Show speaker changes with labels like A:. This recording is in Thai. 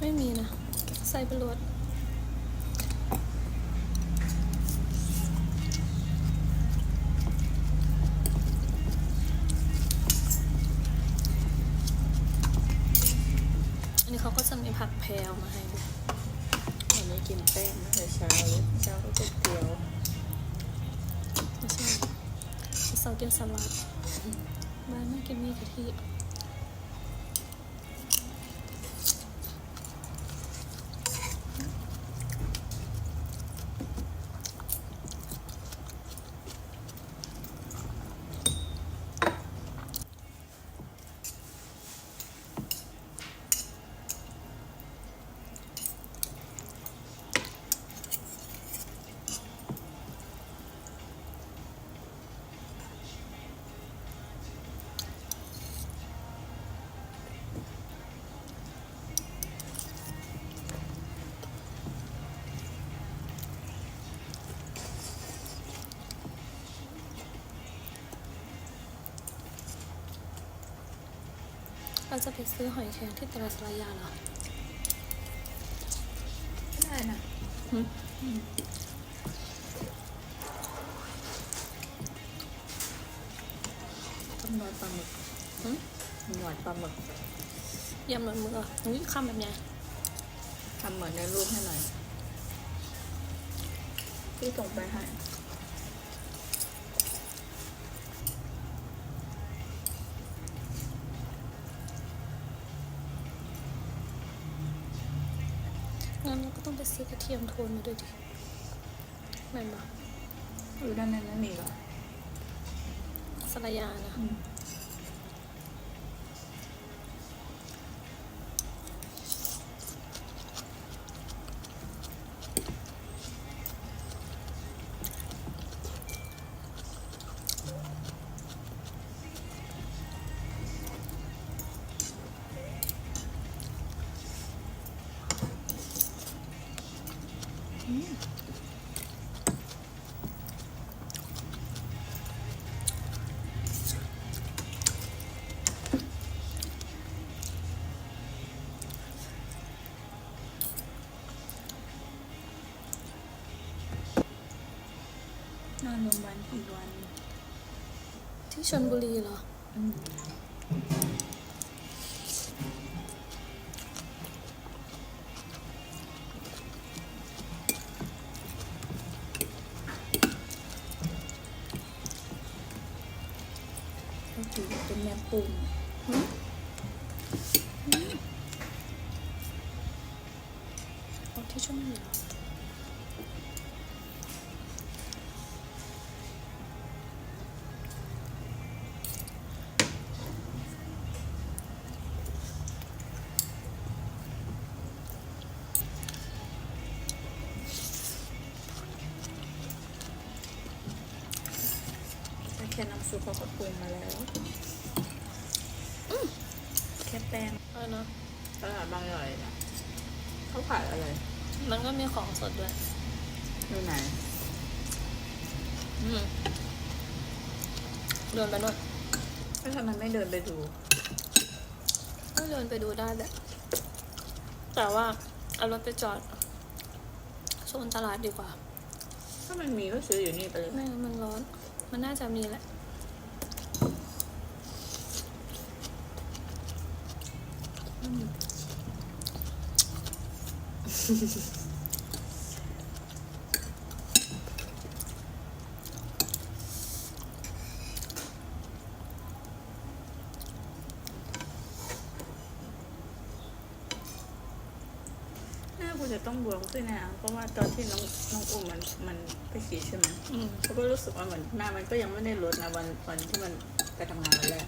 A: ไม่มีนะ ใส่ไปรวดอันนี้เขาก็จะมีผักแพรวมาให้ด้วย
B: วันนี้กินแป้งตั้งแต่เช้าเลยเช้าก็ก๋วยเตี๋ยว
A: ไม่ใช่เสาร์กินสลัดบ้านไม่กินมีกะทิ เราจะไปซื้อหอยแครงที่ตลาดสลายาเหรอ
B: ได้นะ
A: หืม
B: ต้มนวดปลาหมึก
A: หืม
B: หนวดปลาหมึก
A: ยำหนอนมือเหรออุ้ยข้ามแบบไง
B: ทำเหมือนในรูปให้หน่อยพี่ส่งไปให้
A: งั้นเราก็ต้องไปซื้อกระเทียมโทนมาด้วยดิไม่บอก
B: อยู่ด้านในไม่มีหรอ
A: สลายานะ
B: นอนโรงพยาบาลกี่วัน
A: ที่ชนบุรีเหรอ
B: ก็คือเป็นแม่ปุ่ม
A: เอาที่ช่
B: วงนี้ ค่น้ำซุปเขาก็ปรุงมาแล้วแค่แป้ง
A: อะไรนะ
B: ตลาดบางใหญ่นะเขาขายอะไร
A: มันก็มีของสดด้วย
B: อยู่ไหน
A: อืมเดินไปนู่น
B: ก็ทำไมไม่เดินไปดู
A: ก็เดินไปดูได้แหละแต่ว่าเอารถไปจอดโซนตลาดดีกว่า
B: ถ้ามันมีก็ซื้ออยู่นี่ไปเลย
A: ไม่งั้นมันร้อน มันน่าจะมีแหละ
B: ห น้ากูจะต้องบวมขึ้นนะเพราะว่าตอนที่น้องน้องอุ้มมันมันไปฉีดใช่ไหม
A: อืม
B: เขาก็รู้สึกว่าเหมือนหน้ามันก็ยังไม่ได้ลดนะวันวันที่มันไปทำงานวันแรก